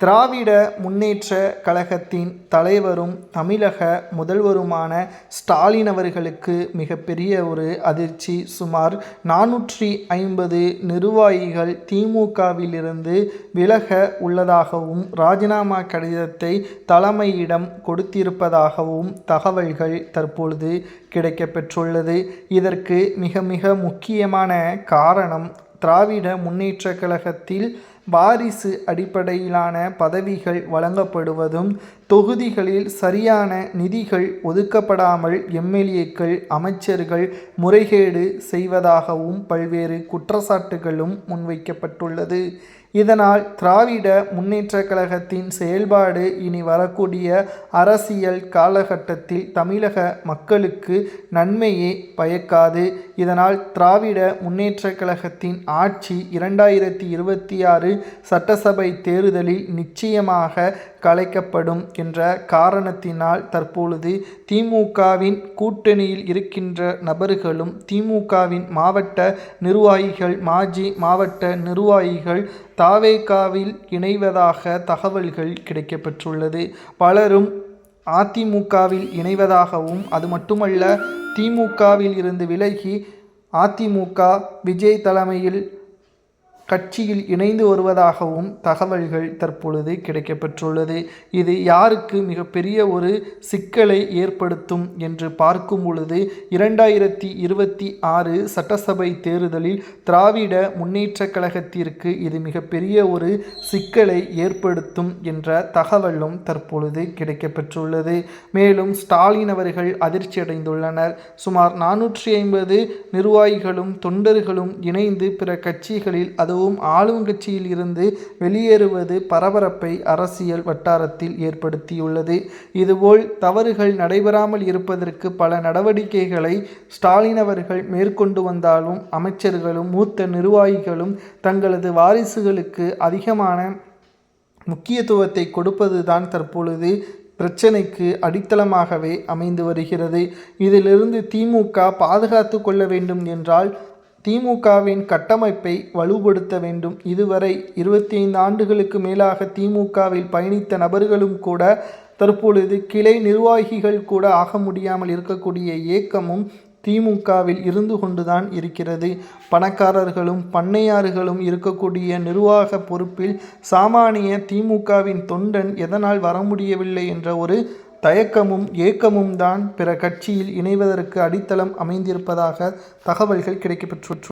திராவிட முன்னேற்ற கழகத்தின் தலைவரும் தமிழக முதல்வருமான ஸ்டாலின் அவர்களுக்கு மிகப்பெரிய ஒரு அதிர்ச்சி. சுமார் நானூற்றி ஐம்பது நிர்வாகிகள் திமுகவிலிருந்து விலக உள்ளதாகவும் ராஜினாமா கடிதத்தை தலைமையிடம் கொடுத்திருப்பதாகவும் தகவல்கள் தற்பொழுது கிடைக்கப்பெற்றுள்ளது. இதற்கு மிக மிக முக்கியமான காரணம் திராவிட முன்னேற்ற கழகத்தில் வாரிசு அடிப்படையிலான பதவிகள் வழங்கப்படுவதும் தொகுதிகளில் சரியான நிதிகள் ஒதுக்கப்படாமல் எம்எல்ஏக்கள் அமைச்சர்கள் முறைகேடு செய்வதாகவும் பல்வேறு குற்றச்சாட்டுகளும் முன்வைக்கப்பட்டுள்ளது. இதனால் திராவிட முன்னேற்ற கழகத்தின் செயல்பாடு இனி வரக்கூடிய அரசியல் காலகட்டத்தில் தமிழக மக்களுக்கு நன்மையே பயக்காது. இதனால் திராவிட முன்னேற்ற கழகத்தின் ஆட்சி இரண்டாயிரத்தி இருபத்தி ஆறு சட்டசபை தேர்தலில் நிச்சயமாக கலைக்கப்படும் என்ற காரணத்தினால் தற்பொழுது திமுகவின் கூட்டணியில் இருக்கின்ற நபர்களும் திமுகவின் மாவட்ட நிர்வாகிகள் மாஜி மாவட்ட நிர்வாகிகள் தாவேகாவில் இணைவதாக தகவல்கள் கிடைக்கப்பெற்றுள்ளது. பலரும் அதிமுகவில் இணைவதாகவும் அது மட்டுமல்ல திமுகவில் இருந்து விலகி அதிமுக விஜய் தலைமையில் கட்சியில் இணைந்து வருவதாகவும் தகவல்கள் தற்பொழுது கிடைக்கப்பெற்றுள்ளது. இது யாருக்கு மிகப்பெரிய ஒரு சிக்கலை ஏற்படுத்தும் என்று பார்க்கும் பொழுது இரண்டாயிரத்தி இருபத்தி ஆறு சட்டசபை தேர்தலில் திராவிட முன்னேற்ற கழகத்திற்கு இது மிகப்பெரிய ஒரு சிக்கலை ஏற்படுத்தும் என்ற தகவலும் தற்பொழுது கிடைக்கப்பெற்றுள்ளது. மேலும் ஸ்டாலின் அவர்கள் அதிர்ச்சி அடைந்துள்ளனர். சுமார் நானூற்றி ஐம்பது நிர்வாகிகளும் தொண்டர்களும் இணைந்து பிற கட்சிகளில் அதுவும் ஆளும் கட்சியில் இருந்து வெளியேறுவது பரபரப்பை அரசியல் வட்டாரத்தில் ஏற்படுத்தியுள்ளது. இதுபோல் தவறுகள் நடைபெறாமல் இருப்பதற்கு பல நடவடிக்கைகளை ஸ்டாலின் அவர்கள் மேற்கொண்டு வந்தாலும் அமைச்சர்களும் மூத்த நிர்வாகிகளும் தங்களது வாரிசுகளுக்கு அதிகமான முக்கியத்துவத்தை கொடுப்பதுதான் தற்பொழுது பிரச்சனைக்கு அடித்தளமாகவே அமைந்து வருகிறது. இதிலிருந்து திமுக பாதுகாத்து கொள்ள வேண்டும் என்றால் திமுகவின் கட்டமைப்பை வலுப்படுத்த வேண்டும். இதுவரை இருபத்தி ஐந்து ஆண்டுகளுக்கு மேலாக திமுகவில் பயணித்த நபர்களும் கூட தற்பொழுது கிளை நிர்வாகிகள் கூட ஆக முடியாமல் இருக்கக்கூடிய ஏக்கமும் திமுகவில் இருந்து கொண்டுதான் இருக்கிறது. பணக்காரர்களும் பண்ணையாறுகளும் இருக்கக்கூடிய நிர்வாக பொறுப்பில் சாமானிய திமுகவின் தொண்டன் எதனால் வர முடியவில்லை என்ற ஒரு தயக்கமும் ஏக்கமும் தான் பிற கட்சியில் இணைவதற்கு அடித்தளம் அமைந்திருப்பதாக தகவல்கள் கிடைக்கப்பெற்று